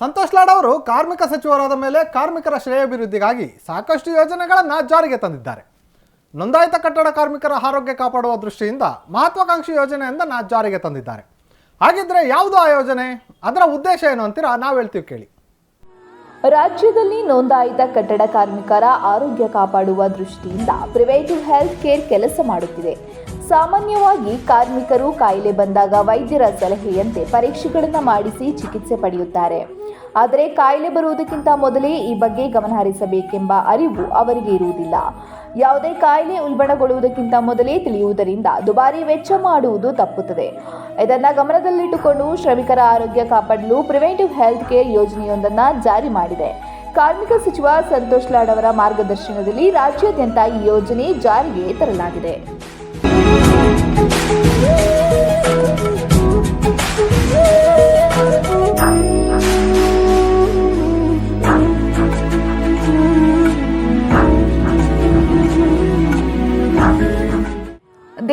ಸಂತೋಷ್ ಲಾಡ್ ಅವರು ಕಾರ್ಮಿಕ ಸಚಿವರಾದ ಮೇಲೆ ಕಾರ್ಮಿಕರ ಶ್ರೇಯಾಭಿವೃದ್ಧಿಗಾಗಿ ಸಾಕಷ್ಟು ಯೋಜನೆಗಳನ್ನು ಜಾರಿಗೆ ತಂದಿದ್ದಾರೆ. ನೋಂದಾಯಿತ ಕಟ್ಟಡ ಕಾರ್ಮಿಕರ ಆರೋಗ್ಯ ಕಾಪಾಡುವ ದೃಷ್ಟಿಯಿಂದ ಮಹತ್ವಾಕಾಂಕ್ಷಿ ಯೋಜನೆಯೊಂದನ್ನು ಜಾರಿಗೆ ತಂದಿದ್ದಾರೆ. ಹಾಗಿದ್ರೆ ಯಾವುದು ಆ ಯೋಜನೆ? ಅದರ ಉದ್ದೇಶ ಏನು ಅಂತೀರಾ? ನಾವು ಹೇಳ್ತೀವಿ ಕೇಳಿ. ರಾಜ್ಯದಲ್ಲಿ ನೋಂದಾಯಿತ ಕಟ್ಟಡ ಕಾರ್ಮಿಕರ ಆರೋಗ್ಯ ಕಾಪಾಡುವ ದೃಷ್ಟಿಯಿಂದ ಪ್ರಿವೇಟಿವ್ ಹೆಲ್ತ್ ಕೇರ್ ಕೆಲಸ ಮಾಡುತ್ತಿದೆ. ಸಾಮಾನ್ಯವಾಗಿ ಕಾರ್ಮಿಕರು ಕಾಯಿಲೆ ಬಂದಾಗ ವೈದ್ಯರ ಸಲಹೆಯಂತೆ ಪರೀಕ್ಷೆಗಳನ್ನು ಮಾಡಿಸಿ ಚಿಕಿತ್ಸೆ ಪಡೆಯುತ್ತಾರೆ. ಆದರೆ ಕಾಯಿಲೆ ಬರುವುದಕ್ಕಿಂತ ಮೊದಲೇ ಈ ಬಗ್ಗೆ ಗಮನಹರಿಸಬೇಕೆಂಬ ಅರಿವು ಅವರಿಗೆ ಇರುವುದಿಲ್ಲ. ಯಾವುದೇ ಕಾಯಿಲೆ ಉಲ್ಬಣಗೊಳ್ಳುವುದಕ್ಕಿಂತ ಮೊದಲೇ ತಿಳಿಯುವುದರಿಂದ ದುಬಾರಿ ವೆಚ್ಚ ಮಾಡುವುದು ತಪ್ಪುತ್ತದೆ. ಇದನ್ನು ಗಮನದಲ್ಲಿಟ್ಟುಕೊಂಡು ಶ್ರಮಿಕರ ಆರೋಗ್ಯ ಕಾಪಾಡಲು ಪ್ರಿವೆಂಟಿವ್ ಹೆಲ್ತ್ ಕೇರ್ ಯೋಜನೆಯೊಂದನ್ನು ಜಾರಿ ಮಾಡಿದೆ. ಕಾರ್ಮಿಕ ಸಚಿವ ಸಂತೋಷ್ ಲಾಡ್ ಅವರ ಮಾರ್ಗದರ್ಶನದಲ್ಲಿ ರಾಜ್ಯಾದ್ಯಂತ ಈ ಯೋಜನೆ ಜಾರಿಗೆ ತರಲಾಗಿದೆ.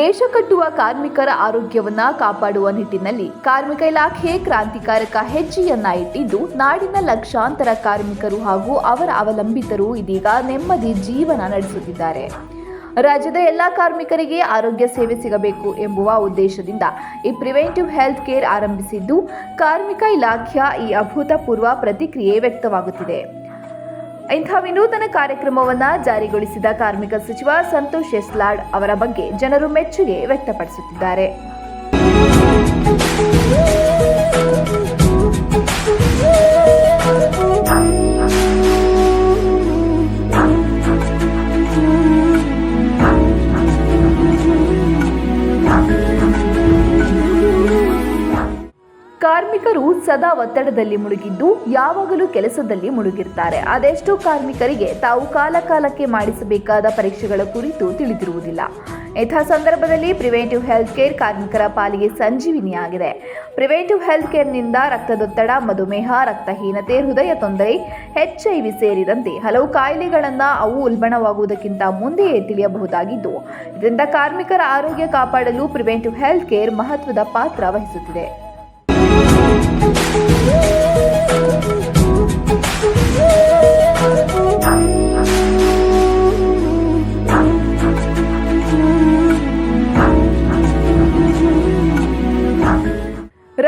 ದೇಶ ಕಟ್ಟುವ ಕಾರ್ಮಿಕರ ಆರೋಗ್ಯವನ್ನ ಕಾಪಾಡುವ ನಿಟ್ಟಿನಲ್ಲಿ ಕಾರ್ಮಿಕ ಇಲಾಖೆ ಕ್ರಾಂತಿಕಾರಕ ಹೆಜ್ಜೆಯನ್ನ ಇಟ್ಟಿದ್ದು, ನಾಡಿನ ಲಕ್ಷಾಂತರ ಕಾರ್ಮಿಕರು ಹಾಗೂ ಅವರ ಅವಲಂಬಿತರು ಇದೀಗ ನೆಮ್ಮದಿ ಜೀವನ ನಡೆಸುತ್ತಿದ್ದಾರೆ. ರಾಜ್ಯದ ಎಲ್ಲ ಕಾರ್ಮಿಕರಿಗೆ ಆರೋಗ್ಯ ಸೇವೆ ಸಿಗಬೇಕು ಎಂಬುವ ಉದ್ದೇಶದಿಂದ ಈ ಪ್ರಿವೆಂಟಿವ್ ಹೆಲ್ತ್ ಕೇರ್ ಆರಂಭಿಸಿದ್ದು, ಕಾರ್ಮಿಕ ಇಲಾಖೆಯ ಈ ಅಭೂತಪೂರ್ವ ಪ್ರತಿಕ್ರಿಯೆ ವ್ಯಕ್ತವಾಗುತ್ತಿದೆ. ಇಂಥ ವಿನೂತನ ಕಾರ್ಯಕ್ರಮವನ್ನು ಜಾರಿಗೊಳಿಸಿದ ಕಾರ್ಮಿಕ ಸಚಿವ ಸಂತೋಷ್ ಎಸ್ಲಾಡ್ ಅವರ ಬಗ್ಗೆ ಜನರು ಮೆಚ್ಚುಗೆ ವ್ಯಕ್ತಪಡಿಸುತ್ತಿದ್ದಾರೆ. ಕಾರ್ಮಿಕರು ಸದಾ ಒತ್ತಡದಲ್ಲಿ ಮುಳುಗಿದ್ದು ಯಾವಾಗಲೂ ಕೆಲಸದಲ್ಲಿ ಮುಳುಗಿರ್ತಾರೆ. ಅದೆಷ್ಟೋ ಕಾರ್ಮಿಕರಿಗೆ ತಾವು ಕಾಲ ಕಾಲಕ್ಕೆ ಮಾಡಿಸಬೇಕಾದ ಪರೀಕ್ಷೆಗಳ ಕುರಿತು ತಿಳಿದಿರುವುದಿಲ್ಲ. ಇಂಥ ಸಂದರ್ಭದಲ್ಲಿ ಪ್ರಿವೆಂಟಿವ್ ಹೆಲ್ತ್ ಕೇರ್ ಕಾರ್ಮಿಕರ ಪಾಲಿಗೆ ಸಂಜೀವಿನಿಯಾಗಿದೆ. ಪ್ರಿವೆಂಟಿವ್ ಹೆಲ್ತ್ ಕೇರ್ನಿಂದ ರಕ್ತದೊತ್ತಡ, ಮಧುಮೇಹ, ರಕ್ತಹೀನತೆ, ಹೃದಯ ತೊಂದರೆ ಎಚ್ಐವಿ ಸೇರಿದಂತೆ ಹಲವು ಕಾಯಿಲೆಗಳನ್ನು ಅವು ಉಲ್ಬಣವಾಗುವುದಕ್ಕಿಂತ ಮುಂದೆಯೇ ತಿಳಿಯಬಹುದಾಗಿದ್ದು, ಇದರಿಂದ ಕಾರ್ಮಿಕರ ಆರೋಗ್ಯ ಕಾಪಾಡಲು ಪ್ರಿವೆಂಟಿವ್ ಹೆಲ್ತ್ ಕೇರ್ ಮಹತ್ವದ ಪಾತ್ರ ವಹಿಸುತ್ತಿದೆ.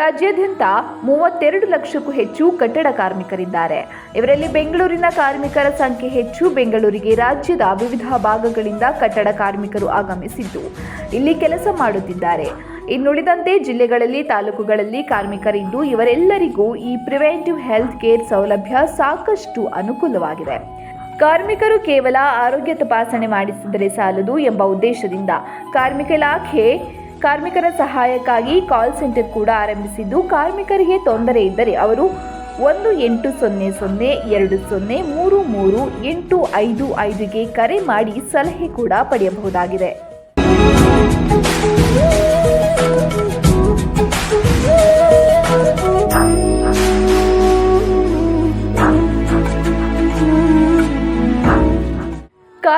ರಾಜ್ಯಾದ್ಯಂತ ಮೂವತ್ತೆರಡು ಲಕ್ಷಕ್ಕೂ ಹೆಚ್ಚು ಕಟ್ಟಡ ಕಾರ್ಮಿಕರಿದ್ದಾರೆ. ಇವರಲ್ಲಿ ಬೆಂಗಳೂರಿನ ಕಾರ್ಮಿಕರ ಸಂಖ್ಯೆ ಹೆಚ್ಚು. ಬೆಂಗಳೂರಿಗೆ ರಾಜ್ಯದ ವಿವಿಧ ಭಾಗಗಳಿಂದ ಕಟ್ಟಡ ಕಾರ್ಮಿಕರು ಆಗಮಿಸಿದ್ದು ಇಲ್ಲಿ ಕೆಲಸ ಮಾಡುತ್ತಿದ್ದಾರೆ. ಇನ್ನುಳಿದಂತೆ ಜಿಲ್ಲೆಗಳಲ್ಲಿ, ತಾಲೂಕುಗಳಲ್ಲಿ ಕಾರ್ಮಿಕರಿದ್ದು ಇವರೆಲ್ಲರಿಗೂ ಈ ಪ್ರಿವೆಂಟಿವ್ ಹೆಲ್ತ್ ಕೇರ್ ಸೌಲಭ್ಯ ಸಾಕಷ್ಟು ಅನುಕೂಲವಾಗಿದೆ. ಕಾರ್ಮಿಕರು ಕೇವಲ ಆರೋಗ್ಯ ತಪಾಸಣೆ ಮಾಡಿಸಿದರೆ ಸಾಲದು ಎಂಬ ಉದ್ದೇಶದಿಂದ ಕಾರ್ಮಿಕ ಇಲಾಖೆ ಕಾರ್ಮಿಕರ ಸಹಾಯಕ್ಕಾಗಿ ಕಾಲ್ ಸೆಂಟರ್ ಕೂಡ ಆರಂಭಿಸಿದ್ದು, ಕಾರ್ಮಿಕರಿಗೆ ತೊಂದರೆ ಇದ್ದರೆ ಅವರು ಒಂದು ಎಂಟು ಸೊನ್ನೆ ಸೊನ್ನೆ ಎರಡು ಸೊನ್ನೆ ಮೂರು ಮೂರು ಎಂಟು ಐದು ಐದುಗೆ ಕರೆ ಮಾಡಿ ಸಲಹೆ ಕೂಡ ಪಡೆಯಬಹುದಾಗಿದೆ.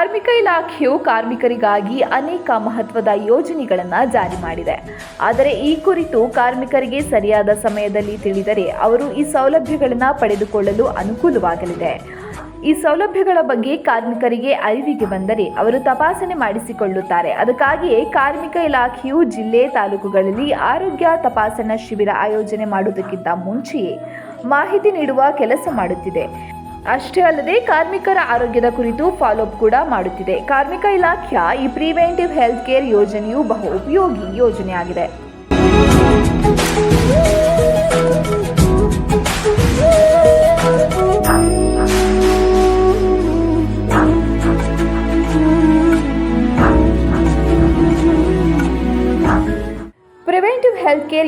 ಕಾರ್ಮಿಕ ಇಲಾಖೆಯು ಕಾರ್ಮಿಕರಿಗಾಗಿ ಅನೇಕ ಮಹತ್ವದ ಯೋಜನೆಗಳನ್ನು ಜಾರಿ ಮಾಡಿದೆ. ಆದರೆ ಈ ಕುರಿತು ಕಾರ್ಮಿಕರಿಗೆ ಸರಿಯಾದ ಸಮಯದಲ್ಲಿ ತಿಳಿದರೆ ಅವರು ಈ ಸೌಲಭ್ಯಗಳನ್ನು ಪಡೆದುಕೊಳ್ಳಲು ಅನುಕೂಲವಾಗಲಿದೆ. ಈ ಸೌಲಭ್ಯಗಳ ಬಗ್ಗೆ ಕಾರ್ಮಿಕರಿಗೆ ಅರಿವಿಗೆ ಬಂದರೆ ಅವರು ತಪಾಸಣೆ ಮಾಡಿಸಿಕೊಳ್ಳುತ್ತಾರೆ. ಅದಕ್ಕಾಗಿಯೇ ಕಾರ್ಮಿಕ ಇಲಾಖೆಯು ಜಿಲ್ಲೆ ತಾಲೂಕುಗಳಲ್ಲಿ ಆರೋಗ್ಯ ತಪಾಸಣಾ ಶಿಬಿರ ಆಯೋಜನೆ ಮಾಡುವುದಕ್ಕಿಂತ ಮುಂಚೆಯೇ ಮಾಹಿತಿ ನೀಡುವ ಕೆಲಸ ಮಾಡುತ್ತಿದೆ. ಅಷ್ಟೇ ಅಲ್ಲದೆ ಕಾರ್ಮಿಕರ ಆರೋಗ್ಯದ ಕುರಿತು ಫಾಲೋಅಪ್ ಕೂಡ ಮಾಡುತ್ತಿದೆ. ಕಾರ್ಮಿಕ ಇಲಾಖೆಯ ಈ ಪ್ರಿವೆಂಟಿವ್ ಹೆಲ್ತ್ ಕೇರ್ ಯೋಜನೆಯು ಬಹು ಉಪಯೋಗಿ ಯೋಜನೆಯಾಗಿದೆ.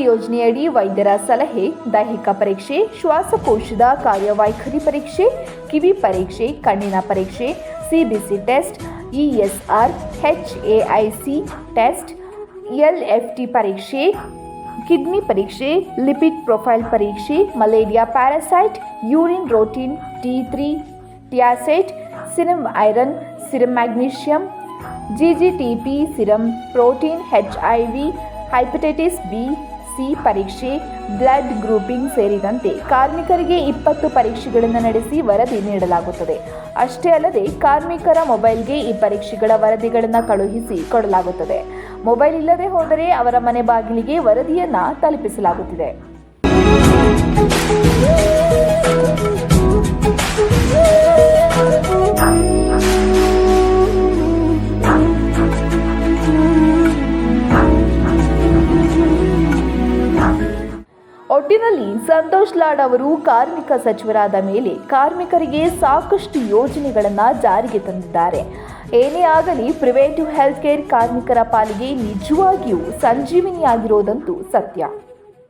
ಯೋಜನೆಯಡಿ ವೈದ್ಯರ ಸಲಹೆ ದೈಹಿಕ ಪರೀಕ್ಷೆ ಶ್ವಾಸಕೋಶದ ಕಾರ್ಯವೈಖರಿ ಪರೀಕ್ಷೆ ಕಿವಿ ಪರೀಕ್ಷೆ ಕಣ್ಣಿನ ಪರೀಕ್ಷೆ ಸಿಬಿಸಿ ಟೆಸ್ಟ್ ಇಎಸ್ಆರ್ ಎಚ್ಎಐಸಿ ಟೆಸ್ಟ್ ಎಲ್ಎಫ್ಟಿ ಪರೀಕ್ಷೆ ಕಿಡ್ನಿ ಪರೀಕ್ಷೆ ಲಿಪಿಡ್ ಪ್ರೊಫೈಲ್ ಪರೀಕ್ಷೆ malaria parasite urine routine T three ಟಿಯಾಸೆಟ್ serum iron serum magnesium GGTP serum protein H I V hepatitis B C ಪರೀಕ್ಷೆ, ಬ್ಲಡ್ ಗ್ರೂಪಿಂಗ್ ಸೇರಿದಂತೆ ಕಾರ್ಮಿಕರಿಗೆ ಇಪ್ಪತ್ತು ಪರೀಕ್ಷೆಗಳನ್ನು ನಡೆಸಿ ವರದಿ ನೀಡಲಾಗುತ್ತದೆ. ಅಷ್ಟೇ ಅಲ್ಲದೆ ಕಾರ್ಮಿಕರ ಮೊಬೈಲ್ಗೆ ಈ ಪರೀಕ್ಷೆಗಳ ವರದಿಗಳನ್ನು ಕಳುಹಿಸಿ ಕೊಡಲಾಗುತ್ತದೆ. ಮೊಬೈಲ್ ಇಲ್ಲದೆ ಹೋದರೆ ಅವರ ಮನೆ ಬಾಗಿಲಿಗೆ ವರದಿಯನ್ನು ತಲುಪಿಸಲಾಗುತ್ತಿದೆ. ಸಂತೋಷ್ ಲಾಡ್ ಅವರು ಕಾರ್ಮಿಕ ಸಚಿವರಾದ ಮೇಲೆ ಕಾರ್ಮಿಕರಿಗೆ ಸಾಕಷ್ಟು ಯೋಜನೆಗಳನ್ನು ಜಾರಿಗೆ ತಂದಿದ್ದಾರೆ. ಏನೇ ಆಗಲಿ ಪ್ರಿವೇಟಿವ್ ಹೆಲ್ತ್ ಕೇರ್ ಕಾರ್ಮಿಕರ ಪಾಲಿಗೆ ನಿಜವಾಗಿಯೂ ಸಂಜೀವಿನಿಯಾಗಿರೋದಂತೂ ಸತ್ಯ.